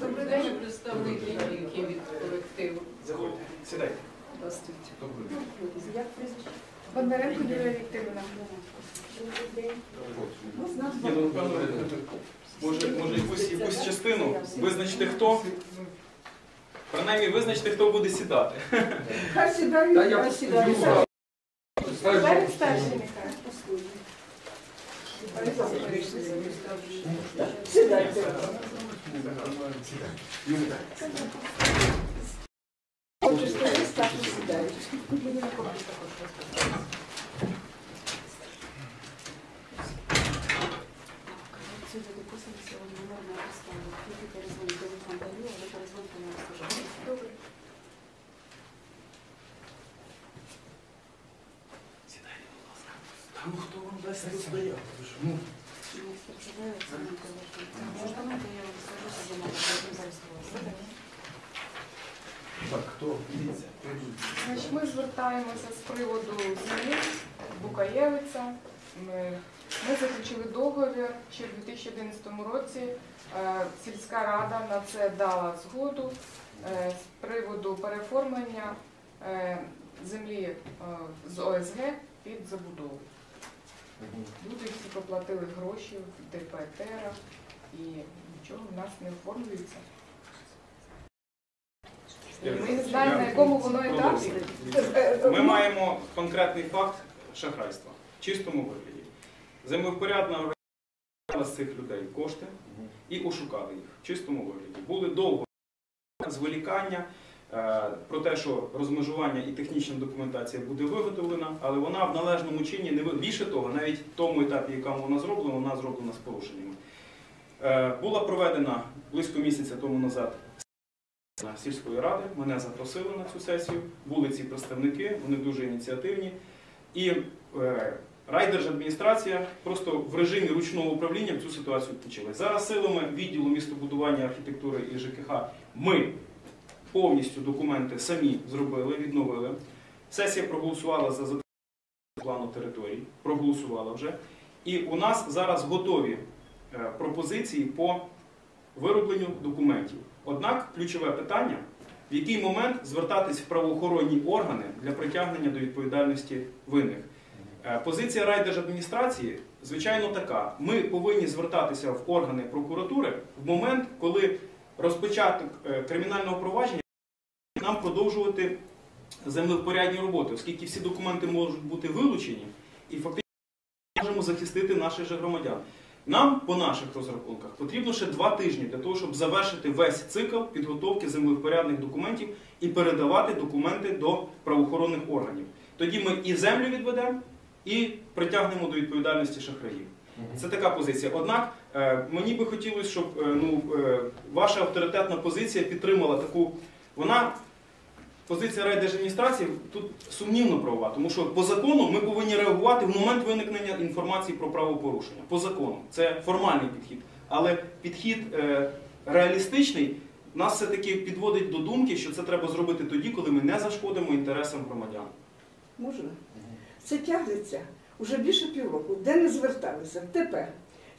Добрий день, представник які від колективу. Заходьте, сідайте. Здравствуйте. Як прізвище? Бондаренко Юлія Вікторівна. Ну, напевно, може, може якусь, якусь частину визначити хто. Принаймні визначити, хто буде сідати. Хай сідають, Та я хай сідають. знаю. Перед старший нехай. Сідайте. Хочу сказати, старші сідають. Сідайте, будь ласка. Та ну хто вам дасть тут стояти? Ви що? Ну, Так, хто? Значить, ми звертаємося з приводу землі Букаєвиця. Ми, ми заключили договір ще в 2011 році. Е, Сільська рада на це дала згоду е, з приводу переформлення е, землі е, з ОСГ під забудову. Люди всі поплатили гроші в ДПТР і нічого в нас не оформлюється. Ми не знаємо, на якому воно етапі. Ми маємо конкретний факт шахрайства в чистому вигляді. Землевпорядна організація з цих людей кошти і ошукали їх в чистому вигляді. Були довго зволікання про те, що розмежування і технічна документація буде виготовлена, але вона в належному чині не більше того, навіть в тому етапі, якому вона зроблена, вона зроблена з порушеннями. Е, Була проведена близько місяця тому назад сільської ради. Мене запросили на цю сесію. Були ці представники, вони дуже ініціативні. І е, райдержадміністрація просто в режимі ручного управління в цю ситуацію включилась. Зараз силами відділу містобудування, архітектури і ЖКХ ми повністю документи самі зробили, відновили. Сесія проголосувала за затвердження плану територій, проголосувала вже. І у нас зараз готові е, пропозиції по виробленню документів. Однак ключове питання, в який момент звертатись в правоохоронні органи для притягнення до відповідальності винних. Е, Позиція райдержадміністрації, звичайно, така. Ми повинні звертатися в органи прокуратури в момент, коли розпочаток е, кримінального провадження нам продовжувати землевпорядні роботи, оскільки всі документи можуть бути вилучені і фактично ми можемо захистити наших же громадян. Нам, по наших розрахунках, потрібно ще два тижні для того, щоб завершити весь цикл підготовки землевпорядних документів і передавати документи до правоохоронних органів. Тоді ми і землю відведемо, і притягнемо до відповідальності шахраїв. Це така позиція. Однак е, мені би хотілося, щоб е, ну, е, ваша авторитетна позиція підтримала таку. Вона позиція райдержадміністрації тут сумнівно правова, тому що по закону ми повинні реагувати в момент виникнення інформації про правопорушення. По закону. Це формальний підхід. Але підхід е, реалістичний нас все-таки підводить до думки, що це треба зробити тоді, коли ми не зашкодимо інтересам громадян. Можна? Це тягнеться уже більше півроку. Де не зверталися? Тепер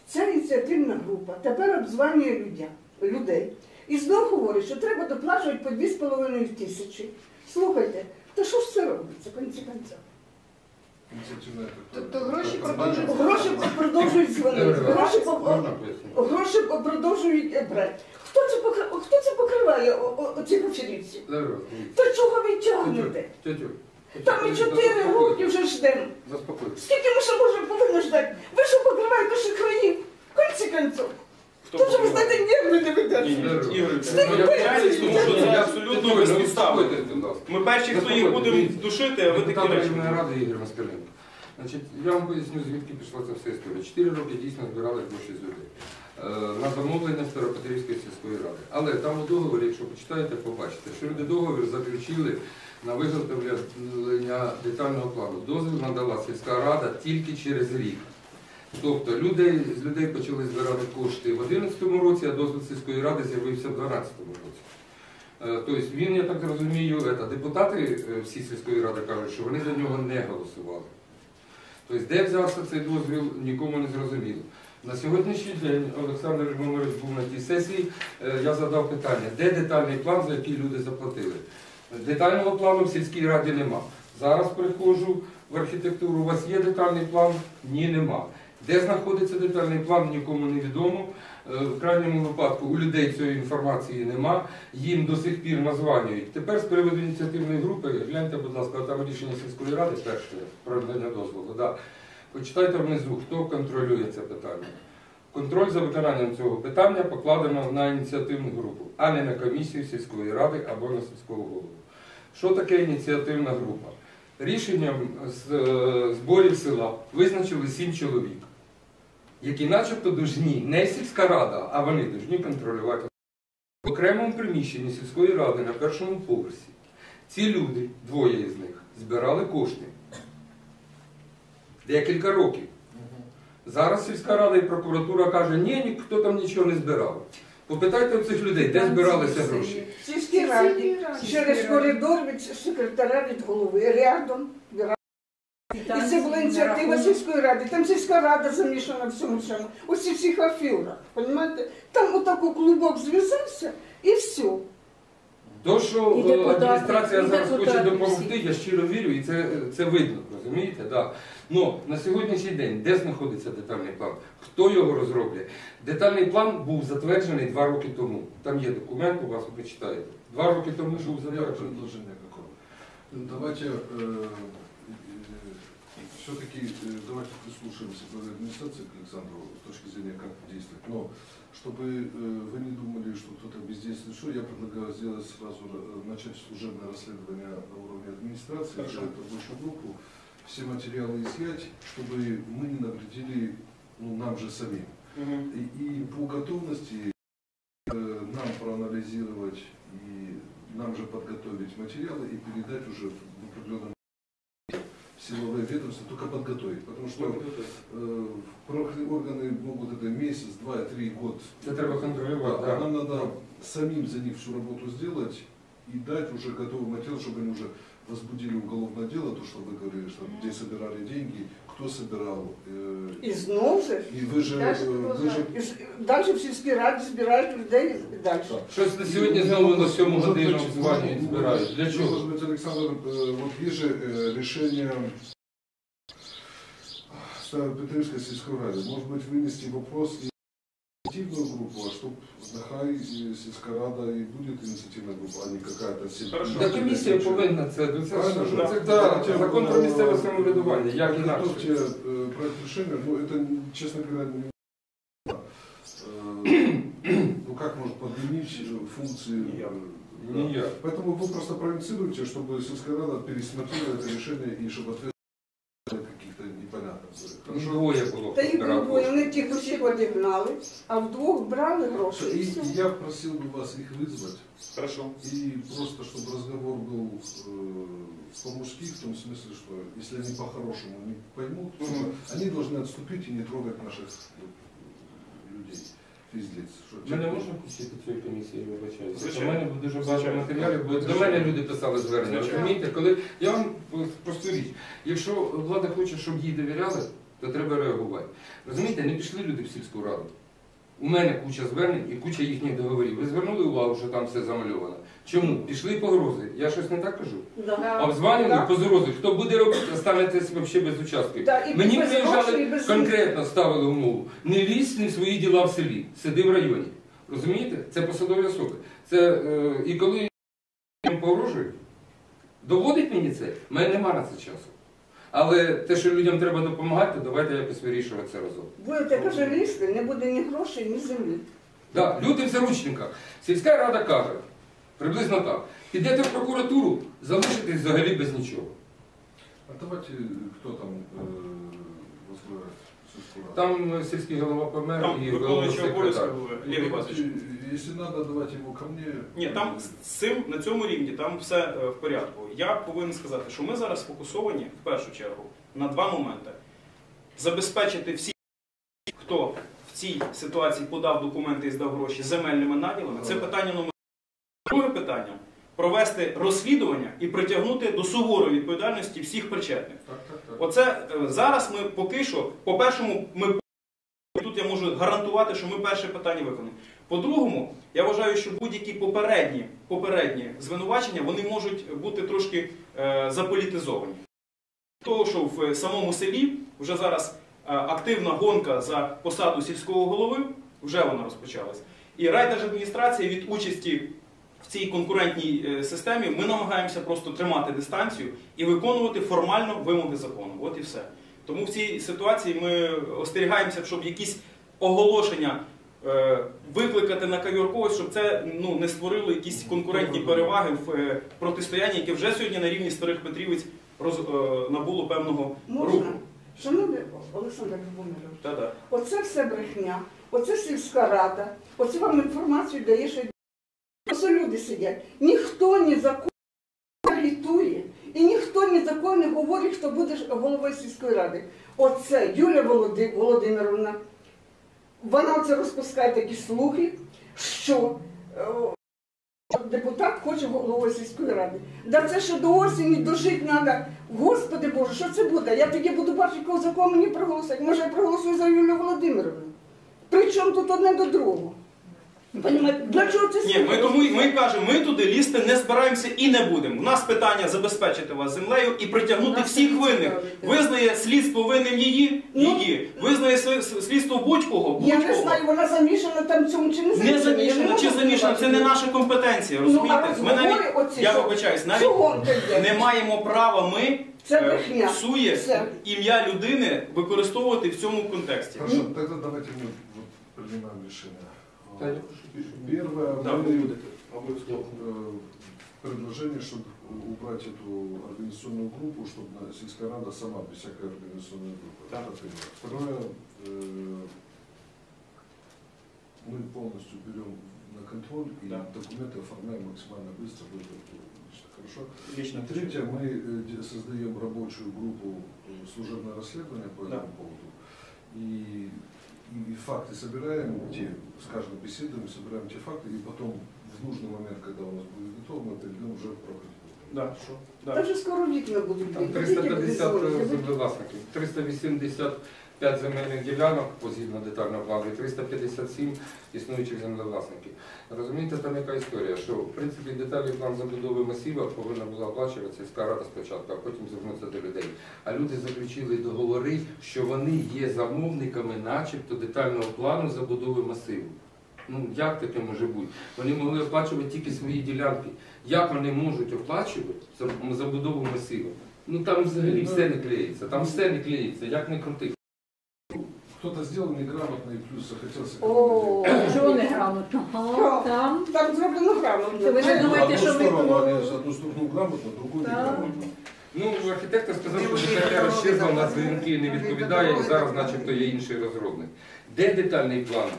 ця ініціативна група тепер обзванює людей. І знов говорить, що треба доплачувати по 2,5 тисячі. Слухайте, то що ж це робиться, в кінці кінця? Тобто гроші продовжують. Гроші продовжують дзвонити, гроші, гроші продовжують е, брати. Хто це, покри- хто це покриває оці? Добре. То чого ви тягнете? Там ми чотири роки вже ждемо. Заспокойтесь. Скільки ми ще можемо повинні ждати? Ви що покриваєте шахраїв? В кінці кінців. Хто Тут ви покриває? знаєте, нерви не Ні, Ігор, Це я вибачаюсь, тому що це абсолютно безпідставно. Ми перші, хто їх будемо душити, а ви такі речі. районної ради Ігор Москаленко. Значить, я вам поясню, звідки пішла ця вся історія. Чотири роки дійсно збирали гроші з людей. Е, На замовлення Старопетрівської сільської ради. Але там у договорі, якщо почитаєте, побачите, що люди договір заключили на виготовлення детального плану. Дозвіл надала сільська рада тільки через рік. Тобто людей, з людей почали збирати кошти в 2011 році, а дозвіл сільської ради з'явився в 2012 році. Е, Тобто він, я так розумію, это, депутати е, всі сільської ради кажуть, що вони за нього не голосували. Тобто, де взявся цей дозвіл, нікому не зрозуміло. На сьогоднішній день Олександр Любомирович був на тій сесії. е, Я задав питання, де детальний план, за який люди заплатили. Детального плану в сільській раді нема. Зараз приходжу в архітектуру. У вас є детальний план? Ні, нема. Де знаходиться детальний план, нікому не відомо. Е, В крайньому випадку у людей цієї інформації нема. Їм до сих пір названюють. Тепер з приводу ініціативної групи, гляньте, будь ласка, там рішення сільської ради перше про надання дозволу. Да. Почитайте внизу, хто контролює це питання. Контроль за виконанням цього питання покладено на ініціативну групу, а не на комісію сільської ради або на сільського голову. Що таке ініціативна група? Рішенням е, зборів села визначили сім чоловік, які начебто должні не сільська рада, а вони должні контролювати. В окремому приміщенні сільської ради на першому поверсі ці люди, двоє із них, збирали кошти декілька років. Зараз сільська рада і прокуратура каже, ні, ніхто там нічого не збирав. Попитайте у цих людей, де збиралися гроші. В сільській раді через коридор від секретаря від голови рядом. І це була ініціатива сільської ради. Там сільська рада замішана в цьому всьому. Ось у всіх афірах. Понімаєте? Там отако клубок зв'язався і все. То, що І е, депутати, адміністрація і зараз хоче депутати допомогти, всі. я щиро вірю, і це, це видно, розумієте? Да. Но на сьогоднішній день де знаходиться детальний план? Хто його розроблює? Детальний план був затверджений два роки тому. Там є документ, у вас ви почитаєте. Два роки тому був У меня затверджений. предложение какое. Давайте все-таки давайте прислушаемся к администрации, к Александру, с точки зрения, как действовать. Но чтобы э, вы не думали, что кто-то бездействует, что я предлагаю сделать сразу, э, начать служебное расследование на уровне администрации, Хорошо. рабочую группу, все материалы изъять, чтобы мы не навредили ну, нам же самим. И, и по готовности э, нам проанализировать и нам же подготовить материалы и передать уже в определенном силовые ведомства, только подготовить. Потому что э, правоохранительные органы могут это месяц, два, три, год. Це треба. Да, Да. Нам надо самим за них всю работу сделать и дать уже готовый материал, чтобы они уже возбудили уголовное дело, то, что вы говорили, что где собирали деньги, кто собирал. э, І знову же. и вы же, Дальше э, вы же І ж- Далі в сільській раді збирають людей і далі. Щось на сьогодні знову на сьому годину дзвонять, збирають. Для чого? Может быть, Александр, э, вот есть же э, решение Старопетрівської сільської ради. Может быть, вынести вопрос и нехай и сільська рада и будет инициативная группа, а не какая-то сильная. Хорошо. Та комісія повинна це, ну, це, Правильно, ж- да. це, да, Да. закон про місцеве самоврядування, як інакше. Готовьте э, проект решения, ну это, честно говоря, не э, ну как может подменить э, функции Никак. э, да. Ніяк. Поэтому вы просто проинициируйте, чтобы сельская рада пересмотрела это решение и чтобы ответственность тих усіх одігнали, а вдвох брали гроші. И, І все. и я просил бы вас их вызвать, Хорошо. и просто, чтобы разговор был э, по-мужски, в том смысле, что если они по-хорошему не поймут, то Мгм. они должны отступить и не трогать наших э, людей, физлиц. Что те, Мене кто- можна включити цієї комісії, я вибачаюся. У Звичайно. мене дуже багато Звичайно. матеріалів, бо до Звичайно. мене люди писали звернення. Звичайно. Розумієте, коли я вам просту річ, якщо влада хоче, щоб їй довіряли, то треба реагувати. Розумієте, не пішли люди в сільську раду. У мене куча звернень і куча їхніх договорів. Ви звернули увагу, що там все замальовано. Чому? Пішли погрози. Я щось не так кажу. Да. Обзванювали Да. погрози. Хто буде робити, останетесь взагалі без участку. Да, Мені без приїжджали без конкретно ставили умову. Не лізь не в свої діла в селі, сиди в районі. Розумієте? Це посадові особи. Це, е, і коли їм погрожують, доводить мені це, в мене нема на це часу. Але те, що людям треба допомагати, давайте якось вирішувати це разом. Будете каже, лізти, не буде ні грошей, ні землі. Да, люди в заручниках. Сільська рада каже, приблизно так. Підете в прокуратуру, залишитесь взагалі без нічого. А давайте, хто там э, возглавляет? Там е, сільський голова помер Там головний обов'язки секретар. Ну, Лєві Васильович. Если надо, давайте его ко мне. Ні, там з цим на цьому рівні там все е, в порядку. Я повинен сказати, що ми зараз фокусовані в першу чергу на два моменти: забезпечити всі, хто в цій ситуації подав документи і здав гроші земельними наділами. Це питання номер. Друге питання провести розслідування і притягнути до суворої відповідальності всіх причетних. Оце е, зараз ми поки що, по-першому, ми тут я можу гарантувати, що ми перше питання виконуємо. По-другому, я вважаю, що будь-які попередні, попередні звинувачення вони можуть бути трошки е, заполітизовані. Того, що в самому селі вже зараз е, активна гонка за посаду сільського голови, вже вона розпочалась. І райдержадміністрація від участі в цій конкурентній е, системі ми намагаємося просто тримати дистанцію і виконувати формально вимоги закону. От і все. Тому в цій ситуації ми остерігаємося, щоб якісь оголошення е, викликати на ковер когось, щоб це ну, не створило якісь конкурентні переваги в е, протистоянні, яке вже сьогодні на рівні старих Петрівець роз, набуло певного руху. Шановний Олександр Любомирович, оце все брехня, оце сільська рада, оце вам інформацію дає, що люди сидять. Ніхто ні за кого не агітує, і ніхто ні за кого не говорить, хто буде головою сільської ради. Оце Юлія Володи- Володимировна. Вона оце розпускає такі слухи, що е, депутат хоче головою сільської ради. Да це ще до осені дожити треба. Господи Боже, що це буде? Я тоді буду бачити, кого за кого мені проголосувати. Може, я проголосую за Юлію Володимировну. Причому тут одне до другого. Для чого це Ні, ми тому ми кажемо, ми туди лізти не збираємося і не будемо. У нас питання забезпечити вас землею і притягнути Нас всіх не винних. цікавить. Визнає слідство винним її, Ну. її. Визнає сли- слідство будь-кого, Я не будь-кого. знаю, вона замішана там в цьому чи не замішана. Не Я замішана можу чи замішана, це не наша компетенція, Ну, а розумієте? Ми навіть, оці, я що- вибачаюсь, навіть йде? не маємо права ми Це е, брехня. псує Все. ім'я людини використовувати в цьому контексті. Хорошо, тогда давайте мы вот принимаем решение. Первое, Да, мы, э, предложение, чтобы убрать эту организационную группу, чтобы сельская рада сама без всякой организационной группы. Да. Второе, э, мы полностью берем на контроль и Да. документы оформляем максимально быстро. лично. Хорошо? Лично третье, мы э, создаем рабочую группу э, служебное расследование по Да. этому поводу. И, и, и факты собираем, те, скажем, беседуем, собираем те факты, и потом в нужный момент, когда у нас будет готово, мы перейдем уже к проходу. Да, що? Та Да. вже скоро вікна будуть Там бити. 350 Тільки без землевласників, 385 земельних ділянок по згідно детального плану і 357 існуючих землевласників. Розумієте, там яка історія, що в принципі детальний план забудови масива повинна була оплачуватися сільська рада спочатку, а потім звернутися до людей. А люди заключили договори, що вони є замовниками, начебто, детального плану забудови масиву. Ну як таке може бути? Вони могли оплачувати тільки свої ділянки. Як вони можуть оплачувати забудову масиву? Ну там взагалі все не клеїться, там все не клеїться, як не крути. Кто-то сделал неграмотно и плюс захотелся... О, чого неграмотно? Ага, Там. Там зроблено грамотно. Це ви не. Ну, думаєте, одну що ми- сторону, с одну сторону грамотно, другую Да. неграмотно. Ну, архітектор сказав, що секретар щезла, на дзвінки не відповідає, і зараз начебто є інший розробник. Де детальний план?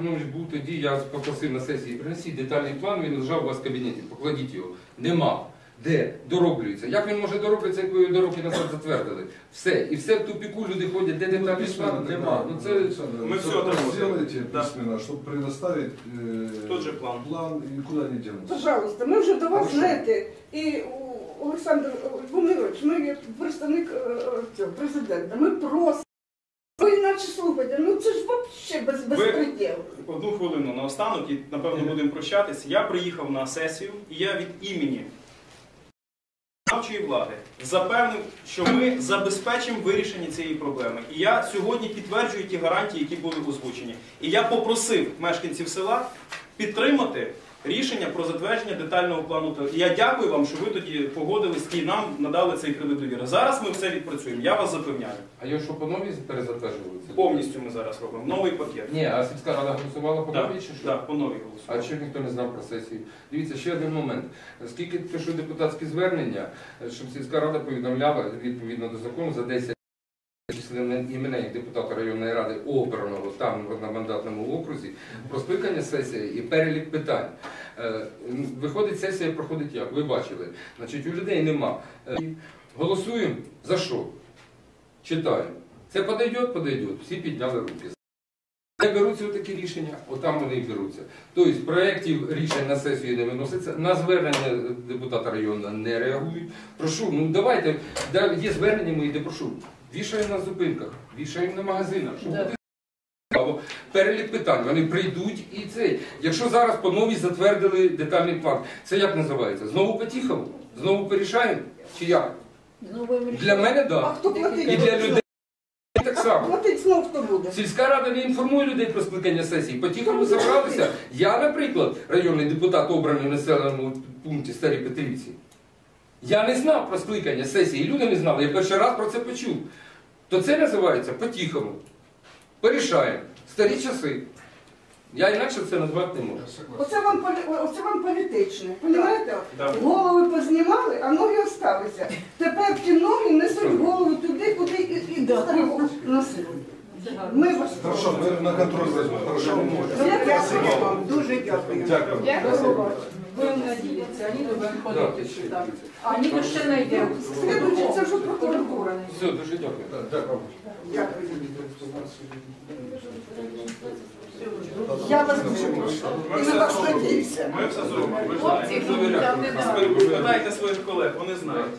Ну, був тоді, я попросив на сесії, принесіть детальний план, він лежав у вас в кабінеті, покладіть його. Нема Де? Дороблюється. Як він може дороблюватися, як ви його до роки назад затвердили? Все. І все в тупіку люди ходять, де детальний план? Нема. Ну, це... Александр, Мы вы всё это отработаем. сделаете Да. письменно, чтобы предоставить э, Тот же план. план и куда они денутся. Пожалуйста, ми вже до вас Хорошо. знаєте, і у- Олександр Володимирович, ми як представник е, е, цього президента, ми просимо. Ви іначе слухайте, ну це ж взагалі без, безпреділ. Одну хвилину на останок і напевно будемо прощатися. Я приїхав на сесію, і я від імені виконавчої влади запевнив, що ми забезпечимо вирішення цієї проблеми. І я сьогодні підтверджую ті гарантії, які були озвучені. І я попросив мешканців села підтримати рішення про затвердження детального плану. І я дякую вам, що ви тоді погодились і нам надали цей кредит довіри. Зараз ми все відпрацюємо. Я вас запевняю. А його що по новій перезатверджували? Повністю ми зараз робимо новий пакет. Ні, а сільська рада голосувала по Так, новій чи що? так, по новій А голосуємо. що ніхто не знав про сесію? Дивіться, ще один момент. Оскільки пишу депутатське звернення, щоб сільська рада повідомляла відповідно до закону за 10 численних іменей депутата районної ради обраного там на мандатному окрузі про скликання сесії і перелік питань. Е, Виходить сесія, проходить як? Ви бачили. Значить, у людей нема. Е, Голосуємо за що? Читаємо. Це подойде, подойде. Всі підняли руки. Не беруться такі рішення, отам вони і беруться. Тобто проєктів рішень на сесію не виноситься, на звернення депутата району не реагують. Прошу, ну давайте, є звернення мої, де прошу, вішаємо на зупинках, вішаємо на магазинах. Щоб Да. Або перелік питань, вони прийдуть і цей. Якщо зараз по новій затвердили детальний план, це як називається? Знову по-тихому? Знову порішаємо? Чи як? Для мене А так. хто платить? І для людей так само. Платить знов хто буде. Сільська рада не інформує людей про скликання сесії. По-тихому забралися. Я, наприклад, районний депутат, обраний в населеному пункті Старій Петрівці. Я не знав про скликання сесії, люди не знали. Я перший раз про це почув. То це називається по-тихому. Порішаємо. Старі часи. Я інакше це назвати не можу. Оце вам, полі- оце вам політичне. Понімаєте? Да. Голови познімали, а ноги осталися. Тепер ті ноги несуть голову туди, куди і, і старого носили. Ми вас Хорошо, мы на контроль возьмем. Хорошо. Я дякую вам, дуже дякую. Дякую. Дякую. Будем надеяться, они будем Да, ходити ще. сюди. А то ще. Слідуючи, це вже прокуратура. Все, дуже дякую. Дякую. Я вас дуже прошу. На вас надіюся. Ми все зробимо, ви Хлопці, знаєте. не. Спитайте своїх колег, вони знають.